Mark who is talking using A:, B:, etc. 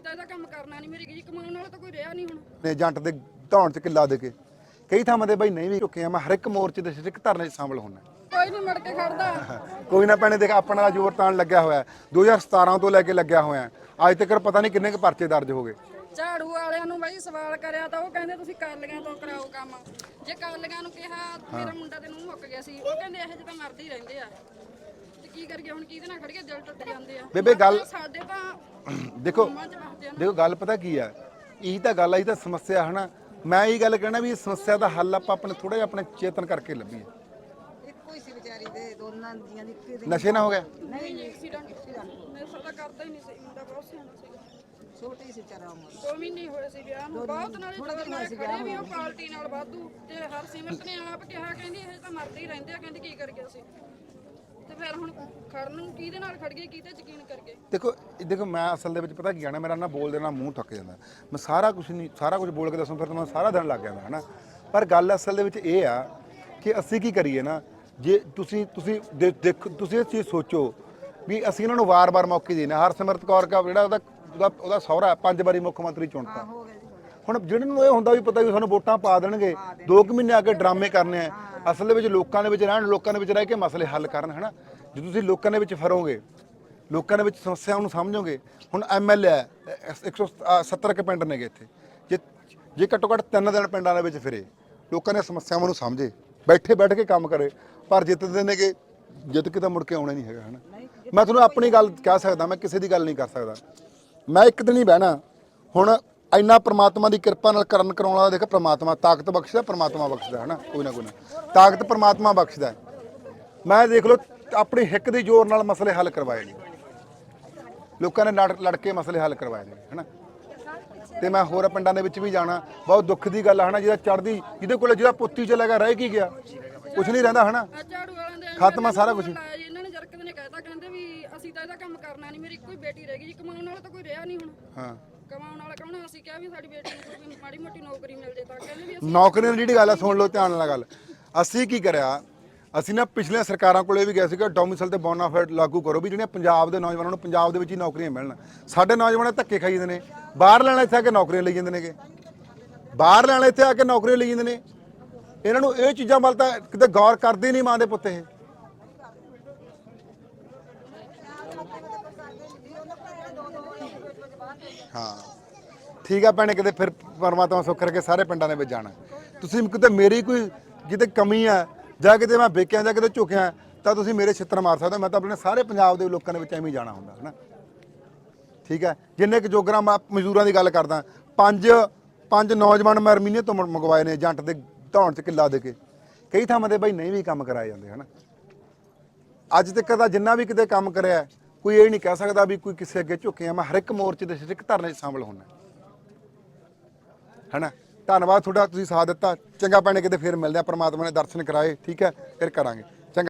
A: ਅਸੀਂ ਤਾਂ ਇਹਦਾ ਕੰਮ ਕਰਨਾ ਨਹੀਂ ਮੇਰੀ ਜੀ ਕਮਾਉਣ ਵਾਲਾ ਤਾਂ ਕੋਈ ਰਿਹਾ ਨਹੀਂ ਹੁਣ।
B: ਨੇ ਏਜੰਟ ਦੇ ਧੌਣ ਚ ਕਿੱਲਾ ਦੇ ਕੇ। ਕਈ ਥਾਵਾਂ ਤੇ ਬਾਈ ਨਹੀਂ ਵੀ ਚੁੱਕੇ ਆ ਮੈਂ ਹਰ ਇੱਕ ਮੋਰਚੇ ਦੇ ਸਿਰ ਧਰਨੇ 'ਚ ਸ਼ਾਮਲ ਹੋਣਾ
A: ਕੋਈ ਨਹੀਂ ਮੜ ਕੇ ਖੜਦਾ।
B: ਕੋਈ ਨਾ ਭੈਣੇ ਦੇਖ ਆਪਣਾ ਜ਼ੋਰ ਤਾਣ ਲੱਗਿਆ ਹੋਇਆ ਹੈ। 2017 ਤੋਂ ਲੈ ਕੇ ਲੱਗਿਆ ਹੋਇਆ ਹੈ। ਅੱਜ ਤੱਕ ਪਤਾ ਨਹੀਂ ਕਿੰਨੇ ਕੁ ਪਰਚੇ ਦਰਜ ਹੋ ਗਏ।
A: ਝਾੜੂ ਵਾਲਿਆਂ ਨੂੰ ਬਾਈ ਸਵਾਲ ਕਰਿਆ ਤਾਂ ਉਹ ਕਹਿੰਦੇ ਤੁਸੀਂ ਕਰ ਲਿਆਂ ਤੋਂ ਕਰਾਓ ਕੰਮ। ਜੇ ਕਰ ਲਿਆਂ ਨੂੰ ਕਿਹਾ ਮੇਰਾ ਮੁੰਡਾ ਤੇ ਨੂੰ ਮੁੱਕ ਗਿਆ ਸੀ। ਉਹ ਕਹਿੰਦੇ ਇਹੋ ਜਿਹੇ ਤਾਂ ਮਰਦੇ ਹੀ ਰਹਿੰਦੇ ਆ। ਤੇ ਕੀ ਕਰੀਏ ਹੁਣ ਕਿਹਦੇ ਨਾਲ ਖੜ ਕੇ ਦਿਲ ਟੁੱਟ ਜਾਂਦੇ ਆ।
B: ਬੇਬੇ ਗੱਲ-
A: ਸਾਡੇ ਤਾਂ
B: ਦੇਖੋ
A: ਆ
B: ਦੇਖੋ ਗੱਲ ਪਤਾ ਕੀ ਹੈ ਇਹ ਤਾਂ ਗੱਲ ਆਈ ਤਾਂ ਸਮੱਸਿਆ ਹਨਾ? ਮੈਂ ਇਹ ਗੱਲ ਕਹਿਣਾ ਵੀ ਇਸ ਸਮੱਸਿਆ ਦਾ ਹੱਲ ਆਪਾਂ ਆਪਣੇ ਥੋੜਾ ਜਿਹਾ ਆਪਣੇ ਚੇਤਨ ਕਰਕੇ ਲੱਭੀਏ।
C: ਇੱਕੋ ਹੀ ਸੀ ਵਿਚਾਰੀ ਦੇ ਦੋਨਾਂ ਦੀਆਂ ਦੀ ਇੱਕੇ ਦੀ।
B: ਨਸ਼ੇ ਨਾ ਹੋ ਗਿਆ?
A: ਨਹੀਂ ਜੀ ਐਕਸੀਡੈਂਟ। ਮੇਰੇ ਸਾਡਾ ਕਰਦਾ ਹੀ ਨਹੀਂ ਸੀ ਮੁੰਡਾ ਬਹੁਤ ਸਿਆਣਾ ਸੀ
C: ਛੋਟੀ ਸੀ ਵਿਚਾਰਾ ਉਮਰ
A: ਦੋ ਮਹੀਨੇ ਹੋਏ ਸੀ ਵਿਆਹ ਨੂੰ। ਬਹੁਤ ਨਾਲੇ ਮੈਂ ਖੜੇ ਵੀ ਉਹ ਪਾਰਟੀ ਨਾਲ ਵਾਧੂ ਤੇ ਹਰਸਿਮਰਤ ਨੇ ਆਪ ਕਿਹਾ ਕਹਿੰਦੀ ਇਹ ਤਾਂ ਮਰਦੇ ਹੀ ਰਹਿੰਦੇ ਆ ਕਹਿੰਦੀ ਕੀ ਕਰ ਗਿਆ ਸੀ ਤੇ ਫਿਰ ਹੁਣ ਖੜਨ ਨੂੰ ਕਿਹਦੇ ਨਾਲ ਖੜ ਗਏ ਕਿਹਦੇ ਯਕੀਨ ਕਰ ਗਏ?
B: ਦੇਖੋ ਦੇਖੋ ਮੈਂ ਅਸਲ ਦੇ ਵਿੱਚ ਪਤਾ ਕੀ ਆਣਾ ਮੇਰਾ ਨਾ ਬੋਲ ਦੇਣਾ ਮੂੰਹ ਥੱਕ ਜਾਂਦਾ। ਮੈਂ ਸਾਰਾ ਕੁਝ ਨਹੀਂ ਸਾਰਾ ਕੁਝ ਬੋਲ ਕੇ ਦੱਸੂ ਫਿਰ ਤਾਂ ਮੈਂ ਸਾਰਾ ਦਿਨ ਲੱਗ ਜਾਂਦਾ ਹਨਾ? ਪਰ ਗੱਲ ਅਸਲ ਦੇ ਵਿੱਚ ਇਹ ਆ ਕਿ ਅਸੀਂ ਕੀ ਕਰੀਏ ਨਾ ਜੇ ਤੁਸੀਂ ਤੁਸੀਂ ਦੇ- ਦੇਖ ਤੁਸੀਂ ਇਹ ਚੀਜ਼ ਸੋਚੋ ਵੀ ਅਸੀਂ ਇਹਨਾਂ ਨੂੰ ਵਾਰ-ਵਾਰ ਮੌਕੇ ਦੇਣਾ ਹਰਸਿਮਰਤ ਕੌਰ ਦਾ ਜਿਹੜਾ ਉਹਦਾ ਉਹਦਾ ਉਹਦਾ ਸਹੁਰਾ ਪੰਜ ਵਾਰੀ ਮੁੱਖ ਮੰਤਰੀ ਚੁਣਤਾ।
C: ਹੋ ਗਿਆ ਜੀ। ਹੋ ਗਿਆ
B: ਹੁਣ ਜਿਹਨਾਂ ਨੂੰ ਇਹ ਹੁੰਦਾ ਵੀ ਪਤਾ ਵੀ ਸਾਨੂੰ ਵੋਟਾਂ ਪਾ ਦੇਣਗੇ ਦੋ ਕੁ ਮਹੀਨੇ ਆ ਕੇ ਡਰਾਮੇ ਕਰਨੇ ਆ। ਅਸਲ ਦੇ ਵਿੱਚ ਲੋਕਾਂ ਦੇ ਵਿੱਚ ਰਹਿਣ ਲੋਕਾਂ ਦੇ ਵਿੱਚ ਰਹਿ ਕੇ ਮਸਲੇ ਹੱਲ ਕਰਨ ਹਨਾ? ਜੇ ਤੁਸੀਂ ਲੋਕਾਂ ਦੇ ਵਿੱਚ ਫਰੋਗੇ ਲੋਕਾਂ ਦੇ ਵਿੱਚ ਸਮੱਸਿਆਵਾਂ ਨੂੰ ਸਮਝੋਗੇ ਹੁਣ ਐਮਐਲਏ 170 ਕੇ ਪਿੰਡ ਨੇਗੇ ਇੱਥੇ। ਜੇ ਜੇ ਘੱਟੋ ਘੱਟ ਤਿੰਨ ਦਿਨ ਪਿੰਡਾਂ ਦੇ ਵਿੱਚ ਫਿਰੇ ਲੋਕਾਂ ਦੀਆਂ ਸਮੱਸਿਆਵਾਂ ਨੂੰ ਸਮਝੇ ਬੈਠੇ ਬੈਠ ਕੇ ਕੰਮ ਕਰੇ ਪਰ ਜਿੱਤਦੇ ਨੇਗੇ ਜਿੱਤ ਕੇ ਤਾਂ ਮੁੜ ਕੇ ਆਉਣਾ ਨਹੀਂ ਹੈਗਾ ਹਨਾ? ਮੈਂ ਤੁਹਾਨੂੰ ਆਪਣੀ ਗੱਲ ਕਹਿ ਸਕਦਾ ਮੈਂ ਕਿਸੇ ਦੀ ਗੱਲ ਨਹੀਂ ਕਰ ਸਕਦਾ। ਮੈਂ ਇੱਕ ਦਿਨ ਹੀ ਬਹਿਣਾ ਹੁਣ ਇੰਨਾ ਪ੍ਰਮਾਤਮਾ ਦੀ ਕਿਰਪਾ ਨਾਲ ਕਰਨ ਕਰਾਉਣ ਵਾਲਾ ਦੇਖ ਪ੍ਰਮਾਤਮਾ ਤਾਕਤ ਬਖਸ਼ਦਾ ਪ੍ਰਮਾਤਮਾ ਬਖਸ਼ਦਾ ਹਨਾ? ਕੋਈ ਨਾ ਕੋਈ ਨਾ। ਤਾਕਤ ਪ੍ਰਮਾਤਮਾ ਬਖਸ਼ਦਾ। ਮੈਂ ਦੇਖ ਲਓ ਆਪਣੀ ਹਿੱਕ ਦੇ ਜ਼ੋਰ ਨਾਲ ਮਸਲੇ ਹੱਲ ਕਰਵਾਏ ਨੇ। ਲੋਕਾਂ ਨੇ ਲੜ ਲੜ ਕੇ ਮਸਲੇ ਹੱਲ ਕਰਵਾਏ ਨੇ ਹਨਾ? ਤੇ ਮੈਂ ਹੋਰ ਪਿੰਡਾਂ ਦੇ ਵਿੱਚ ਵੀ ਜਾਣਾ ਬਹੁਤ ਦੁੱਖ ਦੀ ਗੱਲ ਹੈ ਹਨਾ? ਜਿਹਦਾ ਚੜਦੀ ਜਿਹਦੇ ਕੋਲ ਜਿਹਦਾ ਪੁੱਤੀ ਚਲਾ ਗਿਆ ਰਹਿ ਕੀ ਗਿਆ? ਕੁਝ ਨਹੀਂ ਰਹਿੰਦਾ ਹਨਾ? ਖਤਮ ਸਾਰਾ
A: ਜੀ, ਇਹਨਾਂ ਨੇ ਜਰਕਤ ਨੇ ਕਹਿਤਾ ਕਹਿੰਦੇ ਵੀ ਅਸੀਂ ਤਾਂ ਇਹਦਾ ਕੰਮ ਕਰਨਾ ਨਹੀਂ ਮੇਰੀ ਇੱਕੋ ਹੀ ਬੇਟੀ ਰਹਿ ਗਈ ਜੀ ਕਮਾਉਣ ਵਾਲਾ ਤਾਂ ਕੋਈ ਰਿਹਾ ਨਹੀਂ ਹੁਣ।
B: ਹਾਂ।
A: ਕਮਾਉਣ ਵਾਲਾ ਕੌਣ ਆ? ਅਸੀਂ ਕਿਹਾ ਵੀ ਸਾਡੀ ਬੇਟੀ ਨੂੰ ਕੋਈ ਮਾੜੀ ਮੋਟੀ ਨੌਕਰੀ ਮਿਲ ਜੇ ਤਾਂ ਕਹਿੰਦੇ ਵੀ ਅਸੀਂ
B: ਨੌਕਰੀਆਂ ਦੀ ਜਿਹੜੀ ਗੱਲ ਹੈ ਸੁਣ ਲਓ ਧਿਆਨ ਨਾਲ ਗੱਲ। ਅਸੀਂ ਕੀ ਕਰਿਆ? ਅਸੀਂ ਨਾ ਪਿਛਲੀਆਂ ਸਰਕਾਰਾਂ ਕੋਲੇ ਵੀ ਗਏ ਸੀਗੇ ਡੋਮਿਸਾਈਲ ਤੇ ਬੋਨਾਫਾਈਡ ਲਾਗੂ ਕਰੋ ਵੀ ਜਿਹੜੀਆਂ ਪੰਜਾਬ ਦੇ ਨੌਜਵਾਨਾਂ ਨੂੰ ਪੰਜਾਬ ਦੇ ਵਿੱਚ ਹੀ ਨੌਕਰੀਆਂ ਮਿਲਣ। ਸਾਡੇ ਨੌਜਵਾਨ ਧੱਕੇ ਖਾਈ ਜਾਂਦੇ ਨੇ। ਬਾਹਰ ਲੈਣਾ ਇੱਥੇ ਆ ਕੇ ਨੌਕਰੀਆਂ ਲਈ ਜਾਂਦੇ ਨੇਗੇ। ਬਾਹਰ ਲੈਣਾ ਇੱਥੇ ਆ ਕੇ ਨੌਕਰੀਆਂ ਲਈ ਜਾਂਦੇ ਨੇ। ਇਹਨਾਂ ਨੂੰ ਇਹ ਚੀਜ਼ਾਂ ਵੱਲ ਤਾਂ ਕਿਤੇ ਗੌਰ ਕਰਦੇ ਹੀ ਨਹੀਂ ਮਾਂ ਦੇ ਪੁੱਤ ਇਹ। ਹਾਂ। ਠੀਕ ਆ ਭੈਣੇ, ਕਿਤੇ ਫਿਰ ਪਰਮਾਤਮਾ ਸੁੱਖ ਰੱਖੇ ਸਾਰੇ ਪਿੰਡਾਂ ਦੇ ਵਿੱਚ ਜਾਣਾ। ਤੁਸੀਂ ਕਿਤੇ ਮੇਰੀ ਕੋਈ ਕਿਤੇ ਕਮੀ ਆ, ਜਾਂ ਕਿਤੇ ਮੈਂ ਵੇਖਿਆ, ਜਾਂ ਕਿਤੇ ਝੁਕਿਆ, ਤਾਂ ਤੁਸੀਂ ਮੇਰੇ ਛਿੱਤਰ ਮਾਰ ਸਕਦੇ ਹੋ। ਮੈਂ ਤਾਂ ਆਪਣੇ ਸਾਰੇ ਪੰਜਾਬ ਦੇ ਲੋਕਾਂ ਦੇ ਵਿੱਚ ਐਵੇਂ ਜਾਣਾ ਹੁੰਦਾ ਹੈ ਨਾ ਠੀਕ ਹੈ ਜਿੰਨੇ ਕੁ ਜੋਗਰਾ ਮੈਂ ਮਜ਼ਦੂਰਾਂ ਦੀ ਗੱਲ ਕਰਦਾ, ਪੰਜ ਪੰਜ ਨੌਜਵਾਨ ਮੈਂ ਅਰਮੀਨੀਆ ਤੋਂ ਮੰਗਵਾਏ ਨੇ ਜੰਟ ਦੇ ਧੌਣ ਚ ਕਿੱਲਾ ਦੇ ਕੇ। ਕਈ ਥਾਵਾਂ ਤੇ ਬਾਈ ਨਹੀਂ ਵੀ ਕੰਮ ਕਰਾਏ ਜਾਂਦੇ, ਹਨਾ? ਅੱਜ ਤੱਕ ਦਾ ਜਿੰਨਾ ਵੀ ਕਿਤੇ ਕੰਮ ਕਰਿਆ ਕੋਈ ਇਹ ਨਹੀਂ ਕਹਿ ਸਕਦਾ ਵੀ ਕੋਈ ਕਿਸੇ ਅੱਗੇ ਝੁਕਿਆ ਮੈਂ ਹਰ ਇੱਕ ਮੋਰਚੇ ਦੇ ਸਿਰ ਧਰਨੇ 'ਚ ਸ਼ਾਮਲ ਹੋਣਾ ਹਨਾ? ਧੰਨਵਾਦ ਤੁਹਾਡਾ, ਤੁਸੀਂ ਸਾਥ ਦਿੱਤਾ। ਚੰਗਾ ਭੈਣੇ, ਕਿਤੇ ਫੇਰ ਮਿਲਦੇ ਆ। ਪ੍ਰਮਾਤਮਾ ਨੇ ਦਰਸ਼ਨ ਕਰਾਏ, ਠੀਕ ਹੈ? ਫਿਰ ਕਰਾਂਗੇ। ਚੰਗਾ।